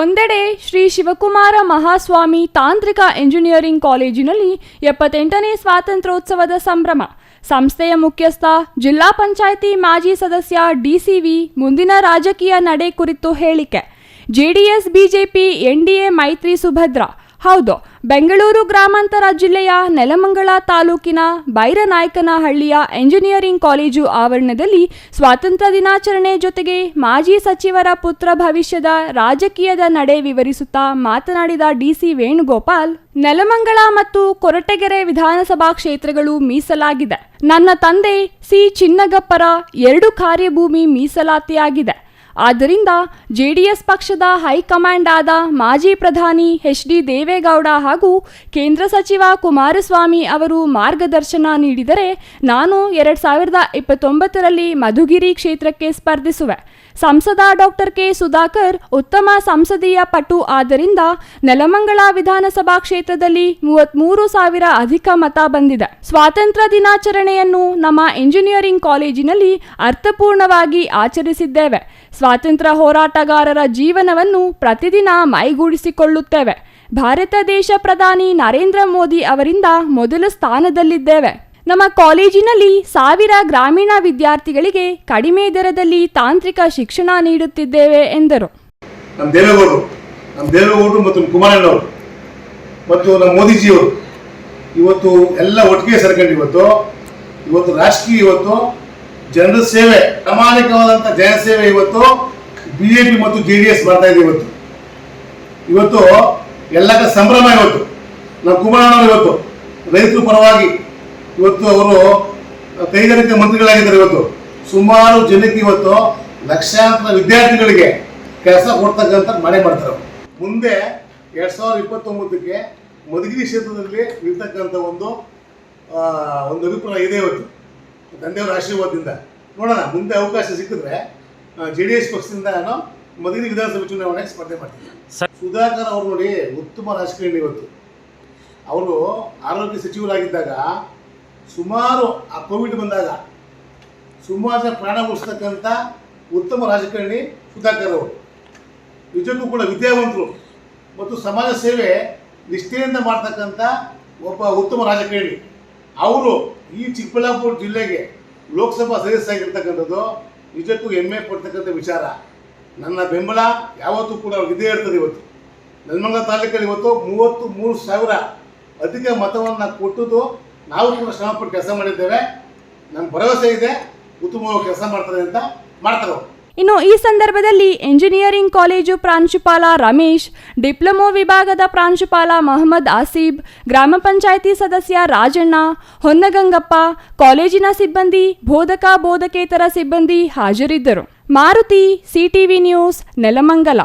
ಒಂದೆಡೆ ಶ್ರೀ ಶಿವಕುಮಾರ ಮಹಾಸ್ವಾಮಿ ತಾಂತ್ರಿಕ ಎಂಜಿನಿಯರಿಂಗ್ ಕಾಲೇಜಿನಲ್ಲಿ ಎಪ್ಪತ್ತೆಂಟನೇ ಸ್ವಾತಂತ್ರ್ಯೋತ್ಸವದ ಸಂಭ್ರಮ. ಸಂಸ್ಥೆಯ ಮುಖ್ಯಸ್ಥ, ಜಿಲ್ಲಾ ಪಂಚಾಯಿತಿ ಮಾಜಿ ಸದಸ್ಯ ಡಿಸಿವಿ ಮುಂದಿನ ರಾಜಕೀಯ ನಡೆ ಕುರಿತು ಹೇಳಿಕೆ. ಜೆಡಿಎಸ್, ಬಿಜೆಪಿ ಎನ್ಡಿಎ ಮೈತ್ರಿ, ಸುಭದ್ರ. ಹೌದು ಬೆಂಗಳೂರು ಗ್ರಾಮಾಂತರ ಜಿಲ್ಲೆಯ ನೆಲಮಂಗಲ ತಾಲೂಕಿನ ಬೈರನಾಯಕನಹಳ್ಳಿಯ ಎಂಜಿನಿಯರಿಂಗ್ ಕಾಲೇಜು ಆವರಣದಲ್ಲಿ ಸ್ವಾತಂತ್ರ್ಯ ದಿನಾಚರಣೆ ಜೊತೆಗೆ ಮಾಜಿ ಸಚಿವರ ಪುತ್ರ ಭವಿಷ್ಯದ ರಾಜಕೀಯದ ನಡೆ ವಿವರಿಸುತ್ತಾ ಮಾತನಾಡಿದ ಡಿಸಿ ವೇಣುಗೋಪಾಲ್, ನೆಲಮಂಗಲ ಮತ್ತು ಕೊರಟಗೆರೆ ವಿಧಾನಸಭಾ ಕ್ಷೇತ್ರಗಳು ಮೀಸಲಾಗಿದೆ. ನನ್ನ ತಂದೆ ಸಿ ಚಿನ್ನಗಪ್ಪರ ಎರಡು ಕಾರ್ಯಭೂಮಿ ಮೀಸಲಾತಿಯಾಗಿದೆ. ಆದ್ದರಿಂದ ಜೆಡಿಎಸ್ ಪಕ್ಷದ ಹೈಕಮಾಂಡ್ ಆದ ಮಾಜಿ ಪ್ರಧಾನಿ ಎಚ್ ಡಿ ದೇವೇಗೌಡ ಹಾಗೂ ಕೇಂದ್ರ ಸಚಿವ ಕುಮಾರಸ್ವಾಮಿ ಅವರು ಮಾರ್ಗದರ್ಶನ ನೀಡಿದರೆ ನಾನು ಎರಡ್ ಸಾವಿರದ ಇಪ್ಪತ್ತೊಂಬತ್ತರಲ್ಲಿ ಮಧುಗಿರಿ ಕ್ಷೇತ್ರಕ್ಕೆ ಸ್ಪರ್ಧಿಸುವೆ. ಸಂಸದ ಡಾಕ್ಟರ್ ಕೆ ಸುಧಾಕರ್ ಉತ್ತಮ ಸಂಸದೀಯ ಪಟು ಆದ್ದರಿಂದ ನೆಲಮಂಗಲ ವಿಧಾನಸಭಾ ಕ್ಷೇತ್ರದಲ್ಲಿ ಮೂವತ್ಮೂರು ಸಾವಿರ ಅಧಿಕ ಮತ ಬಂದಿದೆ. ಸ್ವಾತಂತ್ರ್ಯ ದಿನಾಚರಣೆಯನ್ನು ನಮ್ಮ ಇಂಜಿನಿಯರಿಂಗ್ ಕಾಲೇಜಿನಲ್ಲಿ ಅರ್ಥಪೂರ್ಣವಾಗಿ ಆಚರಿಸಿದ್ದೇವೆ. ಸ್ವಾತಂತ್ರ್ಯ ಹೋರಾಟಗಾರರ ಜೀವನವನ್ನು ಪ್ರತಿದಿನ ಮೈಗೂಡಿಸಿಕೊಳ್ಳುತ್ತೇವೆ. ಭಾರತ ದೇಶ ಪ್ರಧಾನಿ ನರೇಂದ್ರ ಮೋದಿ ಅವರಿಂದ ಮೊದಲ ಸ್ಥಾನದಲ್ಲಿದ್ದೇವೆ. ನಮ್ಮ ಕಾಲೇಜಿನಲ್ಲಿ ಸಾವಿರ ಗ್ರಾಮೀಣ ವಿದ್ಯಾರ್ಥಿಗಳಿಗೆ ಕಡಿಮೆ ದರದಲ್ಲಿ ತಾಂತ್ರಿಕ ಶಿಕ್ಷಣ ನೀಡುತ್ತಿದ್ದೇವೆ, ಎಂದರು. ನಮ್ಮ ದೇವೇಗೌಡರು ನಮ್ಮ ದೇವೇಗೌಡರು ಮತ್ತು ಕುಮಾರಣ್ಣವರು ಮತ್ತು ನಮ್ಮ ಮೋದಿಜಿಯವರು ಇವತ್ತು ಎಲ್ಲ ಒಟ್ಟಿಗೆ ಸೇರ್ಕೊಂಡು ಇವತ್ತು ಇವತ್ತು ರಾಷ್ಟ್ರೀಯ ಇವತ್ತು ಜನರ ಸೇವೆ ಪ್ರಾಮಾಣಿಕವಾದಂಥ ಜನಸೇವೆ ಇವತ್ತು ಬಿ ಜೆ ಪಿ ಮತ್ತು ಜೆ ಡಿ ಎಸ್ ಬರ್ತಾ ಇದೆ ಇವತ್ತು. ಇವತ್ತು ಎಲ್ಲಕ್ಕ ಸಂಭ್ರಮ ಇವತ್ತು. ನಾವು ಕುಮಾರಣ್ಣವರು ಇವತ್ತು. ರೈತರ ಪರವಾಗಿ ಇವತ್ತು ಅವರು ಕೈಗಾರಿಕೆ ಮಂತ್ರಿಗಳಾಗಿದ್ದಾರೆ ಇವತ್ತು. ಸುಮಾರು ಜನಕ್ಕೆ ಇವತ್ತು ಲಕ್ಷಾಂತರ ವಿದ್ಯಾರ್ಥಿಗಳಿಗೆ ಕೆಲಸ ಕೊಡ್ತಕ್ಕಂಥ ಮನೆ ಮಾಡ್ತಾರೆ ಮುಂದೆ ಎರಡ್ ಸಾವಿರದ ಇಪ್ಪತ್ತೊಂಬತ್ತಕ್ಕೆ ಮಧುಗಿರಿ ಕ್ಷೇತ್ರದಲ್ಲಿ ಇರ್ತಕ್ಕಂಥ ಒಂದು ಒಂದು ಅಭಿಪ್ರಾಯ ಇದೆ ಇವತ್ತು. ತಂದೆಯವರ ಆಶೀರ್ವಾದದಿಂದ. ನೋಡೋಣ ಮುಂದೆ ಅವಕಾಶ ಸಿಕ್ಕಿದ್ರೆ ಜೆ ಡಿ ಎಸ್ ಪಕ್ಷದಿಂದ ನಾನು ಮೊದಲಿನ ವಿಧಾನಸಭೆ ಚುನಾವಣೆಗೆ ಸ್ಪರ್ಧೆ ಮಾಡ್ತೀನಿ. ಸುಧಾಕರ್ ಅವರು ನೋಡಿ ಉತ್ತಮ ರಾಜಕಾರಣಿ ಇವತ್ತು. ಅವರು ಆರೋಗ್ಯ ಸಚಿವರಾಗಿದ್ದಾಗ ಸುಮಾರು ಆ ಕೋವಿಡ್ ಬಂದಾಗ ಸುಮಾರು ಜನ ಪ್ರಾಣ ಉಳಿಸ್ತಕ್ಕಂಥ ಉತ್ತಮ ರಾಜಕಾರಣಿ ಸುಧಾಕರ್ ಅವರು. ನಿಜಕ್ಕೂ ಕೂಡ ವಿದ್ಯಾವಂತರು. ಮತ್ತು ಸಮಾಜ ಸೇವೆ ನಿಷ್ಠೆಯಿಂದ ಮಾಡ್ತಕ್ಕಂಥ ಒಬ್ಬ ಉತ್ತಮ ರಾಜಕಾರಣಿ. ಅವರು ಈ ಚಿಕ್ಕಬಳ್ಳಾಪುರ ಜಿಲ್ಲೆಗೆ ಲೋಕಸಭಾ ಸದಸ್ಯರಾಗಿರ್ತಕ್ಕಂಥದ್ದು ನಿಜಕ್ಕೂ ಹೆಮ್ಮೆ ಪಡ್ತಕ್ಕಂಥ ವಿಚಾರ. ನನ್ನ ಬೆಂಬಲ ಯಾವತ್ತೂ ಕೂಡ ಇದೇ ಇರ್ತದೆ ಇವತ್ತು. ನೆಲಮಂಗಲ ತಾಲೂಕಲ್ಲಿ ಇವತ್ತು ಮೂವತ್ತು ಮೂರು ಸಾವಿರ ಅಧಿಕ ಮತವನ್ನು ಕೊಟ್ಟದ್ದು ನಾವು ಕೂಡ ಶ್ರಮಪಟ್ಟು ಕೆಲಸ ಮಾಡಿದ್ದೇವೆ. ನಮ್ಮ ಭರವಸೆ ಇದೆ, ಉತ್ತಮವಾಗಿ ಕೆಲಸ ಮಾಡ್ತಾರೆ ಅಂತ ಮಾಡ್ತಾರೆ. ಇನ್ನು ಈ ಸಂದರ್ಭದಲ್ಲಿ ಇಂಜಿನಿಯರಿಂಗ್ ಕಾಲೇಜು ಪ್ರಾಂಶುಪಾಲ ರಮೇಶ್, ಡಿಪ್ಲೊಮೊ ವಿಭಾಗದ ಪ್ರಾಂಶುಪಾಲ ಮಹಮ್ಮದ್ ಆಸೀಬ್, ಗ್ರಾಮ ಪಂಚಾಯಿತಿ ಸದಸ್ಯ ರಾಜಣ್ಣ, ಹೊನ್ನಗಂಗಪ್ಪ, ಕಾಲೇಜಿನ ಸಿಬ್ಬಂದಿ, ಬೋಧಕ ಬೋಧಕೇತರ ಸಿಬ್ಬಂದಿ ಹಾಜರಿದ್ದರು. Maruti, CTV news, Nelamangala.